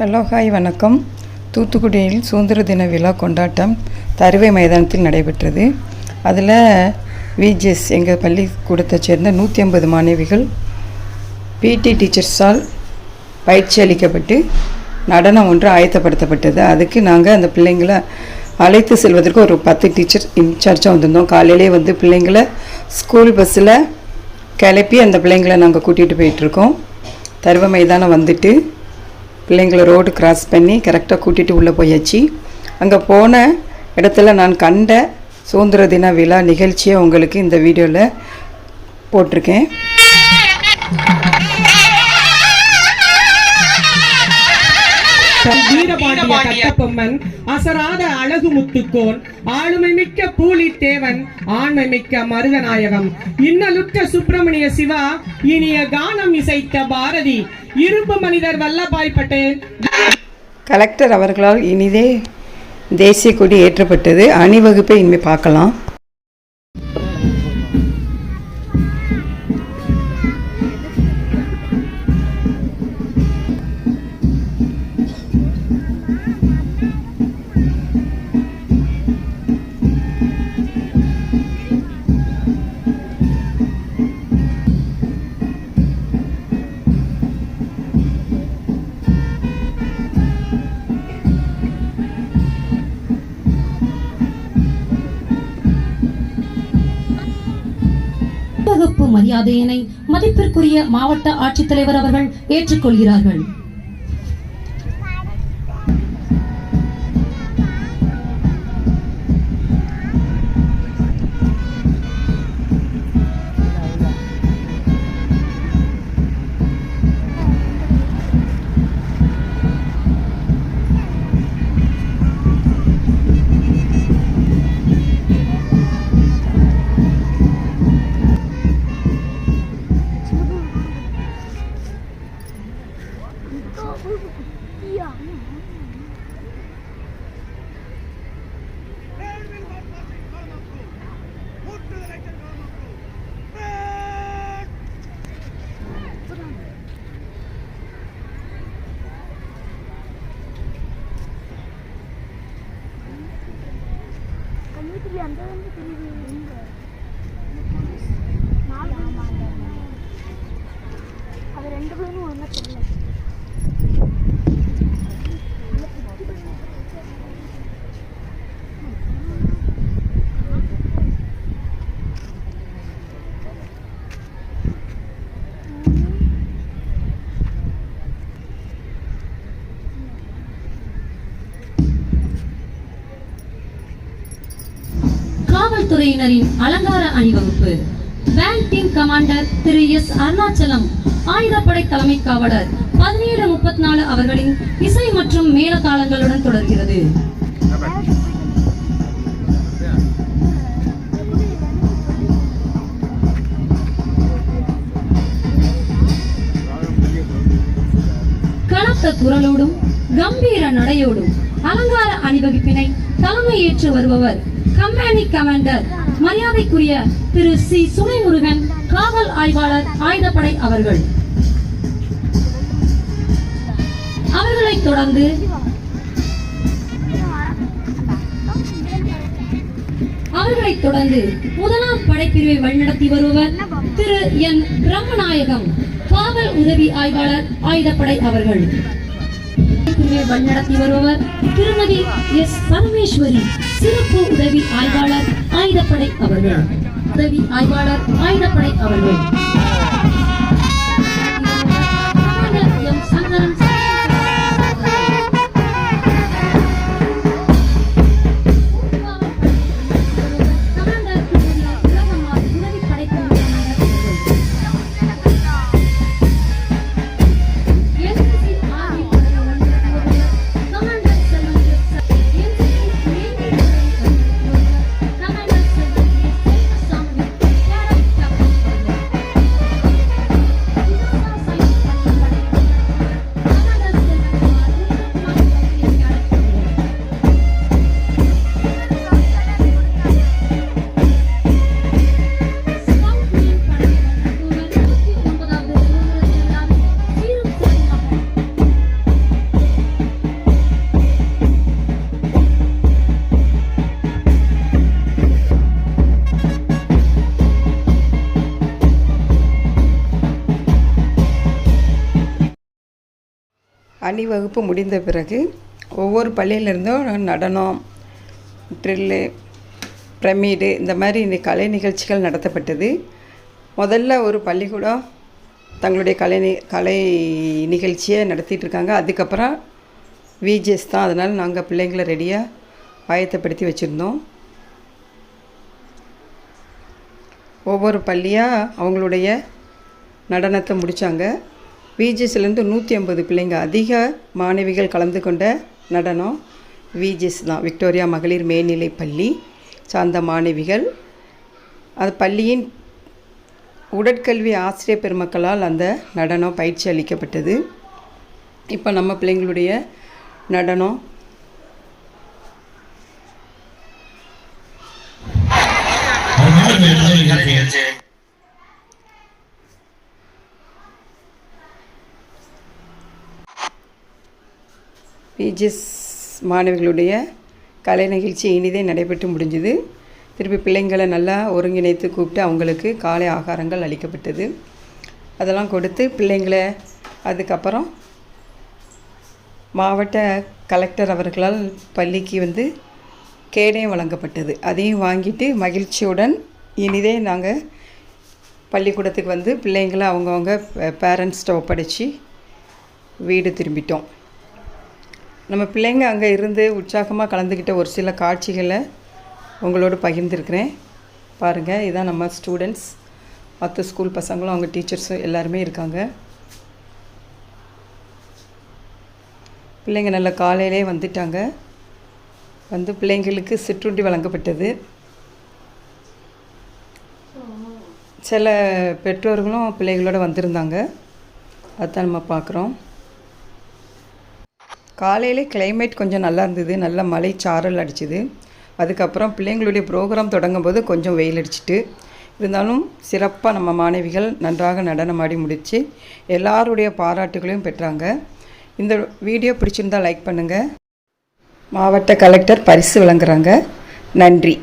Hello hi வணக்கம். தூத்துக்குடியில் சுதந்திர தின விழா கொண்டாட்டம் தருவை மைதானத்தில் நடைபெற்றது. அதில் விஜிஎஸ் எங்கள் பள்ளிக்கூடத்தை சேர்ந்த நூற்றி ஐம்பது மாணவிகள் பிடி டீச்சர்ஸால் பயிற்சி அளிக்கப்பட்டு நடனம் ஒன்று ஆயத்தப்படுத்தப்பட்டது. அதுக்கு நாங்கள் அந்த பிள்ளைங்களை அழைத்து செல்வதற்கு ஒரு பத்து டீச்சர் இன்சார்ஜாக வந்திருந்தோம். காலையிலே வந்து பிள்ளைங்களை ஸ்கூல் பஸ்ஸில் கிளப்பி அந்த பிள்ளைங்களை நாங்கள் கூட்டிகிட்டு போயிட்டுருக்கோம் தருவ மைதானம் வந்துட்டு பிள்ளைங்களை ரோடு கிராஸ் பண்ணி கரெக்டாக கூட்டிகிட்டு உள்ளே போயாச்சு. அங்கே போன இடத்துல நான் கண்ட சுதந்திர தின விழா நிகழ்ச்சியை உங்களுக்கு இந்த வீடியோவில் போட்டிருக்கேன். வீரபாண்டிய கட்டபொம்மன் அசராத அழகு முத்துக்கோன் ஆளுமை மிக்க பூலித்தேவன் ஆண்மை மிக்க மருதநாயகம் இன்னலுற்ற சுப்பிரமணிய சிவா இனிய கானம் இசைத்த பாரதி இரும்பு மனிதர் வல்லபாய் பட்டேல். கலெக்டர் அவர்களால் இனிதே தேசிய கொடி ஏற்றப்பட்டது. அணிவகுப்பை இனிமேல் பார்க்கலாம். மரியாதையினை மதிப்பிற்குரிய மாவட்ட ஆட்சித்தலைவர் அவர்கள் ஏற்றுக்கொள்கிறார்கள். காவல்துறையினரின் அலங்கார அணிவகுப்பு. பேண்ட் டீம் கமாண்டர் திரு எஸ் அருணாச்சலம் ஆயுதப்படை தலைமை காவலர் பதினேழு முப்பத்தி நாலு அவர்களின் இசை மற்றும் மேலதாளங்களுடன் தொடர்கிறது. கனத்த குரலோடும் கம்பீர நடையோடும் அலங்கார அணிவகுப்பினை தலைமையேற்று வருபவர் கம்பெனி கமாண்டர் மரியாதைக்குரிய திரு சி. சுனைமுருகன் காவல் ஆய்வாளர் ஆயுதப்படை அவர்கள். அவர்களைத் தொடர்ந்து அவர்களைத் தொடர்ந்து முதலாம் படைப்பிரிவை வழிநடத்தி வருபவர் திரு. என். பிரம்மநாயகம் காவல் உதவி ஆய்வாளர் ஆயுதப்படை அவர்கள். வழிநடத்தி வருபவர் திருமதி எஸ் பரமேஸ்வரி சிறப்பு உதவி ஆய்வாளர் ஆயுதப்படை அவர்கள். உதவி ஆய்வாளர் ஆயுதப்படை அவர்கள். எம் சங்கரன் அணிவகுப்பு முடிந்த பிறகு ஒவ்வொரு பள்ளியிலிருந்தும் நடனம் ட்ரில்லு பிரமிடு இந்த மாதிரி இந்த கலை நிகழ்ச்சிகள் நடத்தப்பட்டது. முதல்ல ஒரு பள்ளிக்கூடம் தங்களுடைய கலை நி கலை நிகழ்ச்சியை நடத்திட்டு இருக்காங்க அதுக்கப்புறம் விஜிஎஸ் தான். அதனால் நாங்கள் பிள்ளைங்களை ரெடியாக ஆயத்தப்படுத்தி வச்சுருந்தோம். ஒவ்வொரு பள்ளியாக அவங்களுடைய நடனத்தை முடித்தாங்க விஜிஎஸ்லேருந்து நூற்றி ஐம்பது பிள்ளைங்க அதிக மாணவிகள் கலந்து கொண்ட நடனம் விஜிஎஸ் தான். விக்டோரியா மகளிர் மேல்நிலை பள்ளி சார்ந்த மாணவிகள். அது பள்ளியின் உடற்கல்வி ஆசிரியர் பெருமக்களால் அந்த நடனம் பயிற்சி அளிக்கப்பட்டது. இப்போ நம்ம பிள்ளைங்களுடைய நடனம் பிஜிஎஸ் மாணவிகளுடைய கலை நிகழ்ச்சி இனிதே நடைபெற்று முடிஞ்சுது. திருப்பி பிள்ளைங்களை நல்லா ஒருங்கிணைத்து கூப்பிட்டு அவங்களுக்கு காலை ஆகாரங்கள் அளிக்கப்பட்டது. அதெல்லாம் கொடுத்து பிள்ளைங்களை அதுக்கப்புறம் மாவட்ட கலெக்டர் அவர்களால் பள்ளிக்கு வந்து கேடயம் வழங்கப்பட்டது. அதையும் வாங்கிட்டு மகிழ்ச்சியுடன் இனிதே நாங்கள் பள்ளிக்கூடத்துக்கு வந்து பிள்ளைங்களை அவங்கவுங்க பேரண்ட்ஸ்கிட்ட ஒப்படைச்சி வீடு திரும்பிட்டோம். நம்ம பிள்ளைங்க அங்கே இருந்து உற்சாகமாக கலந்துக்கிட்ட ஒரு சில காட்சிகளை உங்களோடு பகிர்ந்துருக்கிறேன். பாருங்கள் இதான் நம்ம ஸ்டூடெண்ட்ஸ் மற்ற ஸ்கூல் பசங்களும் அவங்க டீச்சர்ஸும் எல்லாருமே இருக்காங்க. பிள்ளைங்க நல்ல காலையிலே வந்துட்டாங்க. வந்து பிள்ளைங்களுக்கு சிற்றுண்டி வழங்கப்பட்டது. சில பெற்றோர்களும் பிள்ளைகளோட வந்திருந்தாங்க. அதான் நம்ம பார்க்குறோம். காலையிலே கிளைமேட் கொஞ்சம் நல்லா இருந்தது. நல்ல மழை சாரல் அடிச்சுது. அதுக்கப்புறம் பிள்ளைங்களுடைய ப்ரோக்ராம் தொடங்கும் போது கொஞ்சம் வெயில் அடிச்சிட்டு இருந்தாலும் சிறப்பாக நம்ம மாணவிகள் நன்றாக நடனமாடி முடித்து எல்லாருடைய பாராட்டுகளையும் பெற்றாங்க. இந்த வீடியோ பிடிச்சிருந்தால் லைக் பண்ணுங்கள் மாவட்ட கலெக்டர் பரிசு வழங்குறாங்க. நன்றி.